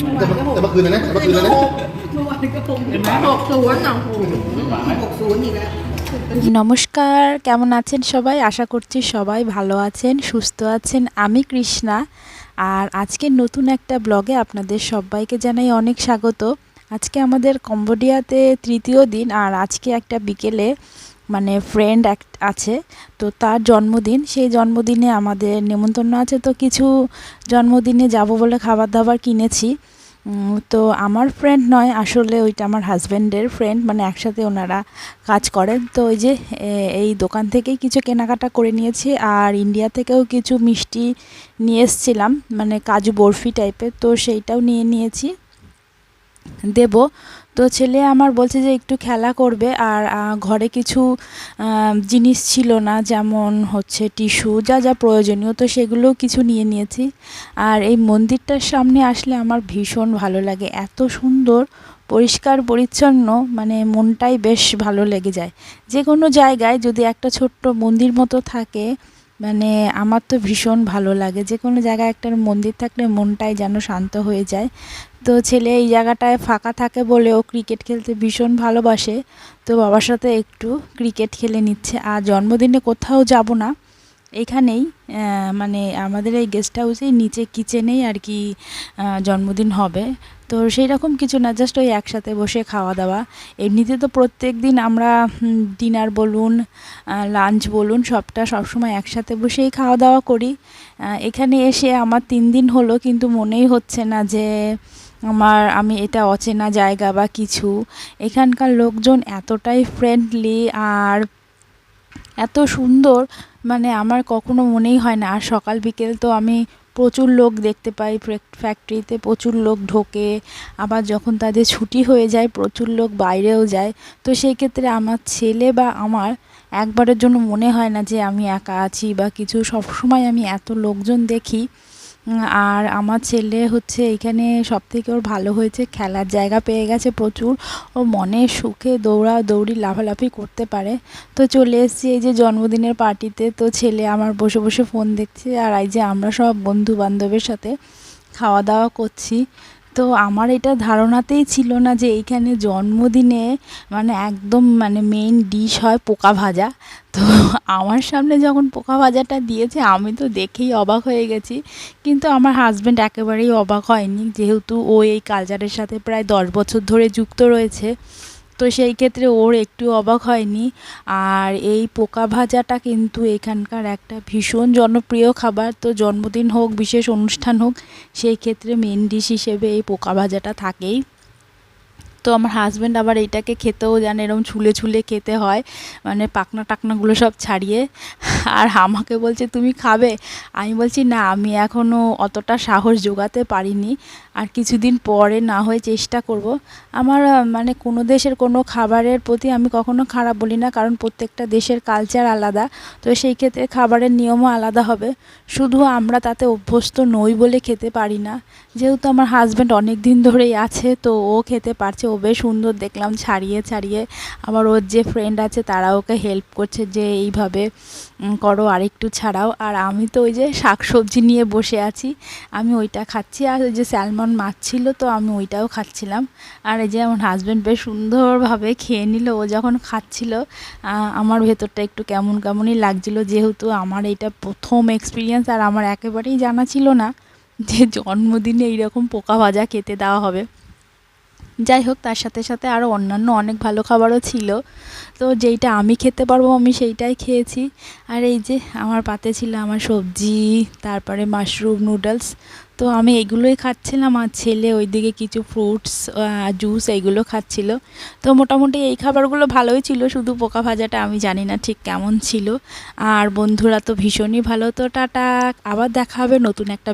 แต่เมื่อแต่เมื่อคืนนะนะแต่เมื่อคืนนะนะ เมื่อวานก็หกหกศูนย์อ่ะโอ้โหหกศูนย์อีกแล้ว নমস্কার কেমন আছেন সবাই আশা করছি সবাই ভালো আছেন সুস্থ আছেন আমি কৃষ্ণা আর আজকে নতুন একটা ব্লগে আপনাদের সবাইকে জানাই অনেক স্বাগত আজকে আমাদের কম্বোডিয়াতে তৃতীয় দিন আর আজকে একটা বিকেলে মানে ফ্রেন্ড এক আছে তো তার জন্মদিন সেই জন্মদিনে আমাদের নেমন্তন্ন আছে তো কিছু জন্মদিনে যাব বলে খাবার দাবার কিনেছি উম, তো আমার ফ্রেন্ড নয়, আসলে ওইটা আমার হাজব্যান্ডের ফ্রেন্ড মানে একসাথে ওনারা কাজ করেন। তো ওই যে এই দোকান থেকেই কিছু কেনাকাটা করে নিয়েছি, আর ইন্ডিয়া থেকেও কিছু মিষ্টি নিয়ে এসছিলাম মানে কাজু বরফি টাইপের তো সেইটাও নিয়ে নিয়েছি। দেব। তো ছেলে আমার বলছে যে একটু খেলা করবে আর ঘরে কিছু জিনিস ছিল না, যেমন হচ্ছে টিস্যু, যা যা প্রয়োজনীয়, তো সেগুলোও কিছু নিয়ে নিয়েছি। আর এই মন্দিরটার সামনে আসলে আমার ভীষণ ভালো লাগে, এত সুন্দর, পরিষ্কার, পরিচ্ছন্ন মানে মনটাই বেশ ভালো লেগে যায়। যে কোনো জায়গায় যদি একটা ছোট্ট মন্দির মতো থাকে মানে আমার তো ভীষণ ভালো লাগে। যে কোনো জায়গায় একটা মন্দির থাকলে মনটাই যেন শান্ত হয়ে যায়। তো ছেলে এই জায়গাটায় ফাঁকা থাকে বলে ও ক্রিকেট খেলতে ভীষণ ভালোবাসে। তো বাবার সাথে একটু ক্রিকেট খেলে নিচ্ছে। আর জন্মদিনে কোথাও যাব না। এখানেই মানে আমাদের এই গেস্ট হাউসেই নিচে কিচেনেই আর কি জন্মদিন হবে। তো সেই রকম কিছু না জাস্ট ওই একসাথে বসে খাওয়া দাওয়া এমনিতে তো প্রত্যেক দিন আমরা ডিনার বলুন লাঞ্চ বলুন, সবটা সবসময় একসাথে বসেই খাওয়া দাওয়া করি এখানে এসে আমার তিন দিন হলো, কিন্তু মনেই হচ্ছে না যে আমার, আমি এটা অচেনা জায়গা বা কিছু। এখানকার লোকজন এতটাই ফ্রেন্ডলি আর এত সুন্দর মানে আমার কখনো মনেই হয় না। আর সকাল বিকেল তো আমি প্রচুর লোক দেখতে পাই ফ্যাক্টরিতে প্রচুর লোক ঢোকে। আবার যখন তাদের ছুটি হয়ে যায়, প্রচুর লোক বাইরেও যায়। তো সেই ক্ষেত্রে আমার ছেলে বা আমার একবারের জন্য মনে হয় না যে আমি একা আছি বা কিছু। সবসময় আমি এত লোকজন দেখি আর আমার ছেলে হচ্ছে এইখানে সব থেকে ওর ভালো হয়েছে, খেলার জায়গা পেয়ে গেছে প্রচুর। ও মনে সুখে দৌড়া দৌড়ি লাফালাফি করতে পারে। তো চলে এসেছি এই যে জন্মদিনের পার্টিতে। তো ছেলে আমার বসে বসে ফোন দেখছে আর এই যে আমরা সব বন্ধু বান্ধবের সাথে খাওয়া দাওয়া করছি। তো আমার এটা ধারণাতেই ছিল না যে এইখানে জন্মদিনে মানে একদম মানে মেইন ডিশ হয় পোকা ভাজা। তো আমার সামনে যখন পোকা ভাজাটা দিয়েছে, আমি তো দেখেই অবাক হয়ে গেছি। কিন্তু আমার হাজব্যান্ড একেবারেই অবাক হয়নি, যেহেতু ও এই কালচারের সাথে প্রায় দশ বছর ধরে যুক্ত রয়েছে। তো সেই ক্ষেত্রে ওর একটু অবাক হয়নি। আর এই পোকা ভাজাটা কিন্তু এখানকার একটা ভীষণ জনপ্রিয় খাবার। তো জন্মদিন হোক, বিশেষ অনুষ্ঠান হোক, সেই ক্ষেত্রে মেন ডিশ হিসেবে এই পোকা ভাজাটা থাকেই। তো আমার হাজব্যান্ড আবার এইটাকে খেতেও জানে এরকম ছুলে ছুলে খেতে হয় মানে পাকনা টাকনাগুলো সব ছাড়িয়ে। আর আমাকে বলছে, তুমি খাবে? আমি বলছি, না, আমি এখনও অতটা সাহস জোগাতে পারিনি। আর কিছুদিন পরে না হয়ে চেষ্টা করব। আমার মানে কোনো দেশের কোনো খাবারের প্রতি আমি কখনো খারাপ বলি না, কারণ প্রত্যেকটা দেশের কালচার আলাদা। তো সেই ক্ষেত্রে খাবারের নিয়মও আলাদা হবে। শুধু আমরা তাতে অভ্যস্ত নই বলে খেতে পারি না। যেহেতু আমার হাজব্যান্ড অনেক দিন ধরেই আছে, তো ও খেতে পারছে ও বেশ সুন্দর দেখলাম, ছাড়িয়ে ছাড়িয়ে। আবার ওর যে ফ্রেন্ড আছে, তারা ওকে হেল্প করছে যে এইভাবে করো আর একটু ছাড়াও। আর আমি তো ওই যে শাক সবজি নিয়ে বসে আছি, আমি ওইটা খাচ্ছি। আর ওই যে স্যালমন মাছ ছিল তো আমি ওইটাও খাচ্ছিলাম। আর এই যে আমার হাজব্যান্ড বেশ সুন্দরভাবে খেয়ে নিল, ও যখন খাচ্ছিল আমার ভেতরটা একটু কেমন কেমনই লাগছিল। যেহেতু আমার এটা প্রথম এক্সপিরিয়েন্স আর আমার একেবারেই জানা ছিল না যে জন্মদিনে এইরকম পোকা ভাজা খেতে দেওয়া হবে। যাই হোক, তার সাথে সাথে আরও অন্যান্য অনেক ভালো খাবারও ছিল। তো যেইটা আমি খেতে পারব, আমি সেইটাই খেয়েছি। আর এই যে আমার পাতে ছিল আমার সবজি, তারপরে মাশরুম নুডলস। তো আমি এগুলোই খাচ্ছিলাম আর ছেলে ওইদিকে কিছু ফ্রুটস জুস এইগুলো খাচ্ছিল। তো মোটামুটি এই খাবারগুলো ভালোই ছিল, শুধু পোকা ভাজাটা আমি জানি না ঠিক কেমন ছিল। আর বন্ধুরা তো ভীষণই ভালো, তো টাটা। আবার দেখা হবে নতুন একটা